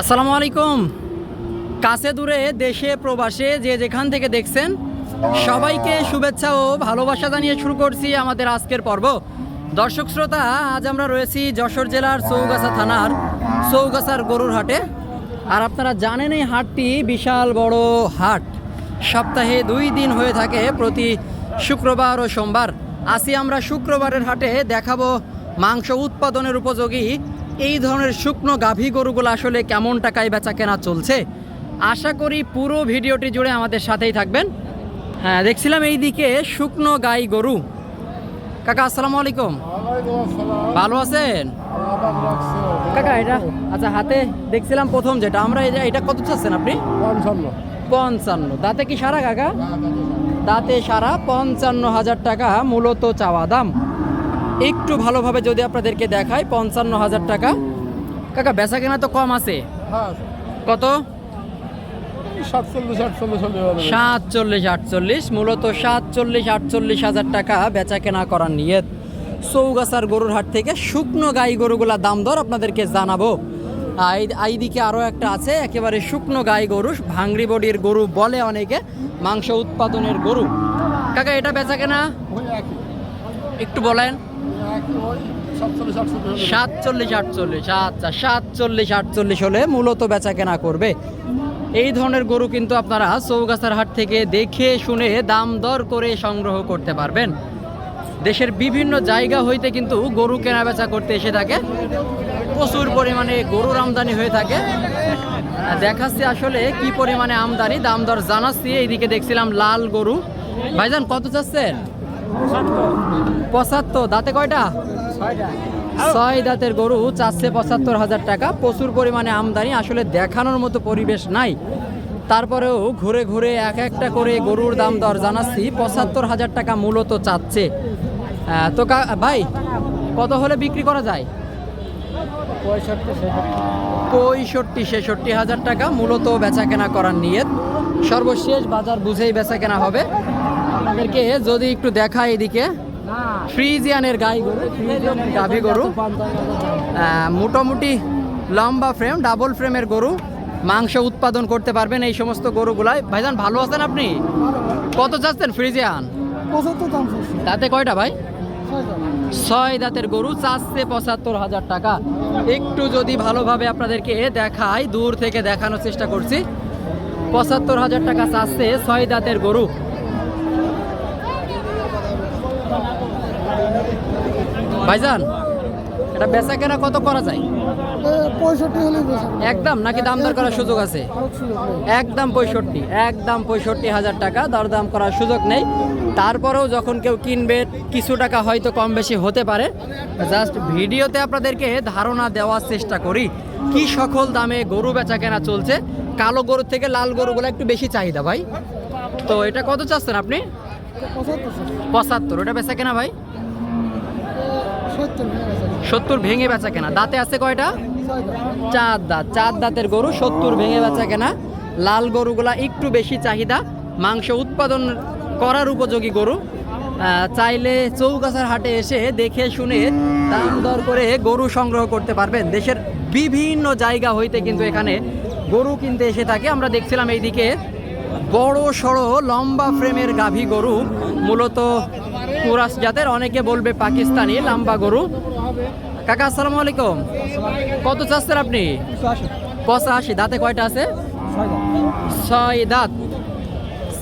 আসসালামু আলাইকুম। কাছে দূরে, দেশে, প্রবাসে, যে যেখান থেকে দেখছেন, সবাইকে শুভেচ্ছা ও ভালোবাসা জানিয়ে শুরু করছি আমাদের আজকের পর্ব। দর্শক শ্রোতা, আজ আমরা রয়েছি যশোর জেলার চৌগাছা থানার, চৌগাছার গরুর হাটে। আর আপনারা জানেন এই হাটটি বিশাল বড় হাট। সপ্তাহে দুই দিন হয়ে থাকে প্রতি শুক্রবার ও সোমবার। আসি আমরা শুক্রবারের হাটে দেখাবো মাংস উৎপাদনের উপযোগী এই ধরনের শুকনো গাভী গরুগুলো আসলে কেমন টাকায় বেচা কেনা চলছে? আশা করি পুরো ভিডিওটি জুড়ে আমাদের সাথেই থাকবেন। হ্যাঁ দেখছিলাম এই দিকে শুকনো গাই গরু। কাকা আসসালামু আলাইকুম। ভালো আছেন? কাকা এটা আচ্ছা হাতে দেখছিলাম প্রথম যেটা। আমরা এটা এটা কত চাচ্ছেন আপনি? পঞ্চান্ন। দাঁতে কি সারা কাকা? দাঁতে সারা পঞ্চান্ন হাজার টাকা মূলত চাওয়া দাম। একটু ভালোভাবে যদি আপনাদেরকে দেখায় পঞ্চান্ন হাজার টাকা। কাকা বেচা কেনা তো কম আছে। কত? সাতচল্লিশ আটচল্লিশ মূলত সাতচল্লিশ আটচল্লিশ হাজার টাকা বেচা কেনা করার নিয়ে চৌগাছার গরুর হাট থেকে শুকনো গাই গরুগুলা দাম দর আপনাদেরকে জানাব। এইদিকে আরও একটা আছে একেবারে শুকনো গাই গরু ভাংড়ি বডির গরু বলে অনেকে মাংস উৎপাদনের গরু। কাকা এটা বেচা কেনা একটু বলেন। সাতচল্লিশ, আটচল্লিশ আচ্ছা সাতচল্লিশ আটচল্লিশ হলে মূলত বেচা কেনা করবে। এই ধরনের গরু কিন্তু আপনারা চৌগাছার হাট থেকে দেখে শুনে দাম দর করে সংগ্রহ করতে পারবেন। দেশের বিভিন্ন জায়গা হইতে কিন্তু গরু কেনা বেচা করতে এসে থাকে। প্রচুর পরিমাণে গরুর আমদানি হয়ে থাকে। দেখাচ্ছি আসলে কি পরিমাণে আমদানি, দাম দর জানাচ্ছি। এইদিকে দেখছিলাম লাল গরু। ভাইজান, কত চাচ্ছেন? পঁচাত্তর। দাঁতে কয়টা? ছয় দাঁতের গরু চারশে পঁচাত্তর হাজার টাকা। প্রচুর পরিমাণে আমদানি, আসলে দেখানোর মতো পরিবেশ নাই। তারপরেও ঘুরে ঘুরে এক একটা করে গরুর দাম দর জানাচ্ছি। পঁচাত্তর হাজার টাকা মূলত চাচ্ছে। তো ভাই, কত হলে বিক্রি করা যায়? পঁয়ষট্টি, ছেষট্টি হাজার টাকা মূলত বেচা কেনা করার নিয়ত। সর্বশেষ বাজার বুঝেই বেচা কেনা হবে। আপনাদেরকে যদি একটু দেখা এদিকে ফ্রিজিয়ানের গাই গরু ফ্রিজিয়ানের গাভী গরু। মোটামুটি লম্বা ফ্রেম ডাবল ফ্রেমের গরু। মাংস উৎপাদন করতে পারবেন এই সমস্ত গরুগুলাই ভাইজান ভালো আছেন আপনি? কত চাচ্ছেন ফ্রিজিয়ান? তাতে কয়টা ভাই? ছয় দাঁতের গরু চাচ্ছে পঁচাত্তর হাজার টাকা। একটু যদি ভালোভাবে আপনাদেরকে দেখাই দূর থেকে দেখানোর চেষ্টা করছি। পঁচাত্তর হাজার টাকা চাচ্ছে ছয় দাঁতের গরু। ভাইজান এটা বেচা কেনা কত করা যায়? পঁয়ষট্টি হলে একদম নাকি দাম দর করার সুযোগ আছে? একদম পঁয়ষট্টি একদম পঁয়ষট্টি হাজার টাকা দরদাম করার সুযোগ নেই। তারপরেও যখন কেউ কিনবে কিছু টাকা হয়তো কম বেশি হতে পারে। জাস্ট ভিডিওতে আপনাদেরকে ধারণা দেওয়ার চেষ্টা করি কি সকল দামে গরু বেচা কেনা চলছে। কালো গরু থেকে লাল গরুগুলো একটু বেশি চাহিদা ভাই। তো এটা কত চাচ্ছেন আপনি? পঁচাত্তর ওটা বেচা কেনা ভাই? সত্তর ভেঙে বেচা কেনা। দাঁতে আছে কয়টা? চার দাঁত। চার দাঁতের গরু সত্তর ভেঙে বেচা কেনা। লাল গরুগুলা একটু বেশি চাহিদা। মাংস উৎপাদন করার উপযোগী গরু। চাইলে চৌগাছার হাটে এসে দেখে শুনে দাম দর করে গরু সংগ্রহ করতে পারবেন। দেশের বিভিন্ন জায়গা হইতে কিন্তু এখানে গরু কিনতে এসে থাকে। আমরা দেখছিলাম এইদিকে বড় সড়ো লম্বা ফ্রেমের গাভী গরু। মূলত কুরাস জাতের, অনেকে বলবে পাকিস্তানি, লাম্বা গরু। কাকা, আসসালামু আলাইকুম। কত চাচ্ছেন আপনি? পঁচাশি। দাঁতে কয়টা আছে? ছয় দাঁত।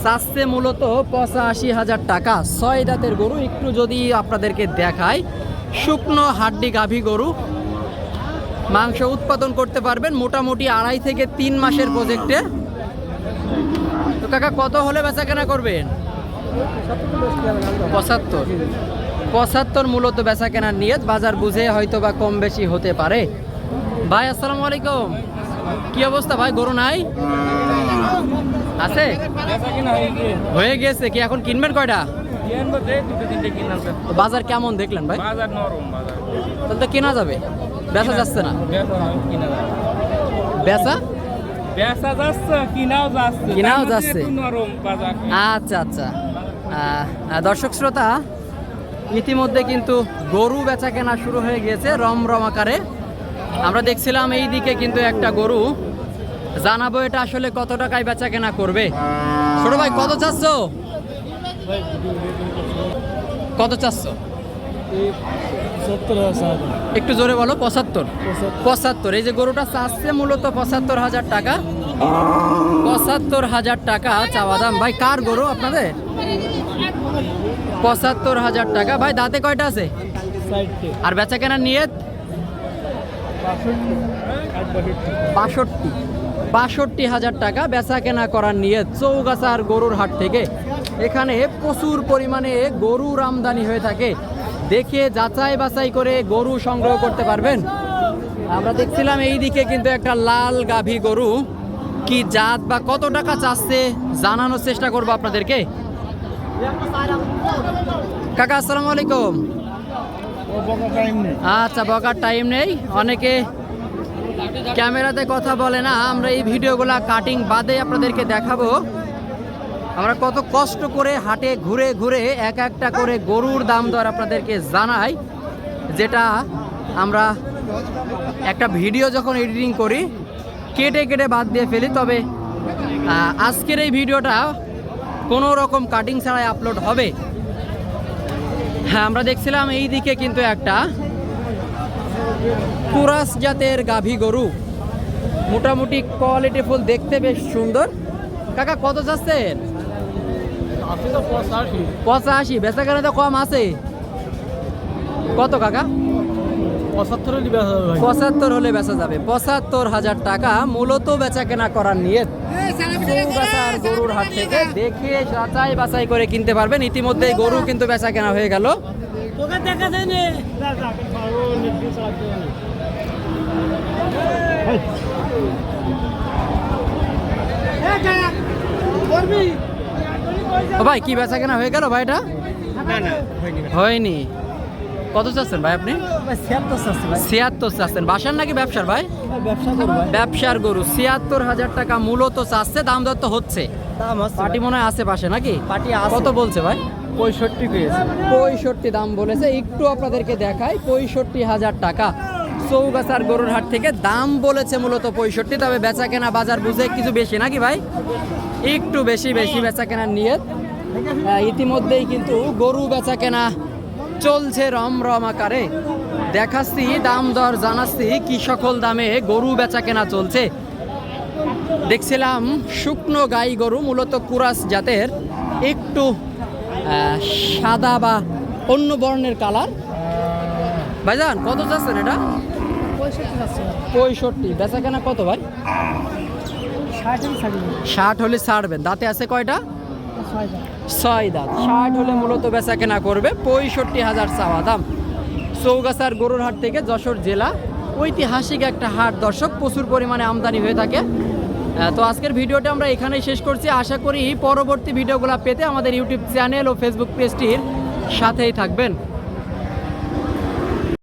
চাচ্ছে মূলত পঁচাশি হাজার টাকা। ছয় দাঁতের গরু। একটু যদি আপনাদেরকে দেখায় শুকনো হাড্ডি গাভী গরু। মাংস উৎপাদন করতে পারবেন মোটামুটি আড়াই থেকে তিন মাসের প্রজেক্টে তো কাকা, কত হলে বেচা কেনা করবেন? পঁচাত্তর। পঁচাত্তর মূলত বেচা কেনার নিয়ত বাজার বুঝে হয়তো বা কম বেশি হতে পারে। ভাই আসসালামু আলাইকুম। কি অবস্থা ভাই গরু নাই? আছে? হয়ে গেছে কি? এখন কিনবেন কয়টা? বাজার কেমন দেখলেন ভাই? তাহলে তো কেনা যাবে। বেচা যাচ্ছে না। বেচা বেচা? যাচ্ছে কিনাও যাচ্ছে। কিনাও যাচ্ছে। একটু নরম বাজার। আচ্ছা আচ্ছা। দর্শক শ্রোতা ইতিমধ্যে কিন্তু গরু বেচা কেনা শুরু হয়ে গিয়েছে রমরম আকারে। আমরা দেখছিলাম এই দিকে কিন্তু একটা গরু। জানাব এটা আসলে কত টাকায় বেচা কেনা করবে। ছোট ভাই কত চাচ্ছ? কত চাচ্ছ? একটু জোরে বলো পঁচাত্তর। পঁচাত্তর। এই যে গরুটা চাচ্ছে মূলত পঁচাত্তর হাজার টাকা। পঁচাত্তর হাজার টাকা চাওয়া দাম। ভাই কার গরু আপনাদের? পঁচাত্তর হাজার টাকা। ভাই দাঁতে কয়টা আছে? আর বেচা কেনার নিয়ত? বাষট্টি। বাষট্টি। হাজার টাকা বেচা কেনা করার নিয়ে চৌগাছার গরুর হাট থেকে। এখানে প্রচুর পরিমাণে গরুর আমদানি হয়ে থাকে। দেখে যাচাই বাছাই করে গরু সংগ্রহ করতে পারবেন। আমরা দেখছিলাম এই দিকে কিন্তু একটা লাল গাভী গরু। কি জাত বা কত টাকা চাচ্ছে জানানোর চেষ্টা করব আপনাদেরকে। কাকা, আসসালামু আলাইকুম। আচ্ছা বকার টাইম নেই। অনেকে ক্যামেরাতে কথা বলে না, আমরা এই ভিডিওগুলা কাটিং বাদে আপনাদেরকে দেখাবো। আমরা কত কষ্ট করে হাটে ঘুরে ঘুরে এক একটা করে গরুর দাম দর আপনাদেরকে জানাই, যেটা আমরা একটা ভিডিও যখন এডিটিং করি কেটে কেটে বাদ দিয়ে ফেলি তবে আজকের এই ভিডিওটা কোনো রকম কাটিং ছাড়াই আপলোড হবে। হ্যাঁ আমরা দেখছিলাম এই দিকে কিন্তু একটা কুরাস জাতের গাভী গরু। মোটামুটি কোয়ালিটি ফুল দেখতে বেশ সুন্দর। কাকা কত চাচ্ছেন পঁচাশি। বেচা কেনা তো কম আছে। কত কাকা? পঁচাত্তর হলে বেচা যাবে পঁচাত্তর হাজার টাকা মূলত বেচা কেনা করার নিয়ে গরুর হাট থেকে দেখে যাচাই বাছাই করে কিনতে পারবেন। ইতিমধ্যে গরু কিন্তু বেচা কেনা হয়ে গেল। ভাই কি বেচা কেনা হয়ে গেল ভাই এটা? না না হয়নি। হয়নি। কত চাচ্ছেন ভাই আপনি? ছিয়াত্তর চাচ্ছে চাচ্ছেন। বাসার নাকি ব্যবসার ভাই? ব্যবসার গরু ছিয়াত্তর হাজার টাকা মূলত চাচ্ছে দাম দর তো হচ্ছে। পার্টি মনে হয় আছে পাশে নাকি? পার্টি কত বলছে ভাই? পঁয়ষট্টি পেয়েছে। পঁয়ষট্টি দাম বলেছে। একটু আপনাদেরকে দেখাই পঁয়ষট্টি হাজার টাকা। চৌগাছার গরুর হাট থেকে দাম বলেছে মূলত পঁয়ষট্টি তবে বেচা কেনা বাজার বুঝে কিছু বেশি নাকি ভাই? একটু বেশি বেশি বেচা কেনার আহ, ইতিমধ্যেই কিন্তু গরু বেচা কেনা চলছে রম রম আকারে। দেখাচ্ছি দাম দর জানাচ্ছি কি সকল দামে গরু বেচা কেনা চলছে। দেখছিলাম শুকনো গাই গরু মূলত কুরাস জাতের একটু সাদা বা অন্য বর্ণের কালার। ভাইজান কত চাচ্ছেন এটা? পঁয়ষট্টি বেচা কেনা কত ভাই? ষাট হলে ছাড়বেন। দাঁতে আছে কয়টা? ছয় দাঁত ষাট হলে মূলত বেচা কেনা করবে, পঁয়ষট্টি হাজার চাওয়া দাম। চৌগাছার গরুর হাট থেকে যশোর জেলা। ঐতিহাসিক একটা হাট, দর্শক, প্রচুর পরিমাণে আমদানি হয়ে থাকে। তো আজকের ভিডিওটা আমরা এখানেই শেষ করছি। আশা করি পরবর্তী ভিডিওগুলো পেতে আমাদের ইউটিউব চ্যানেল ও ফেসবুক পেজটির সাথেই থাকবেন।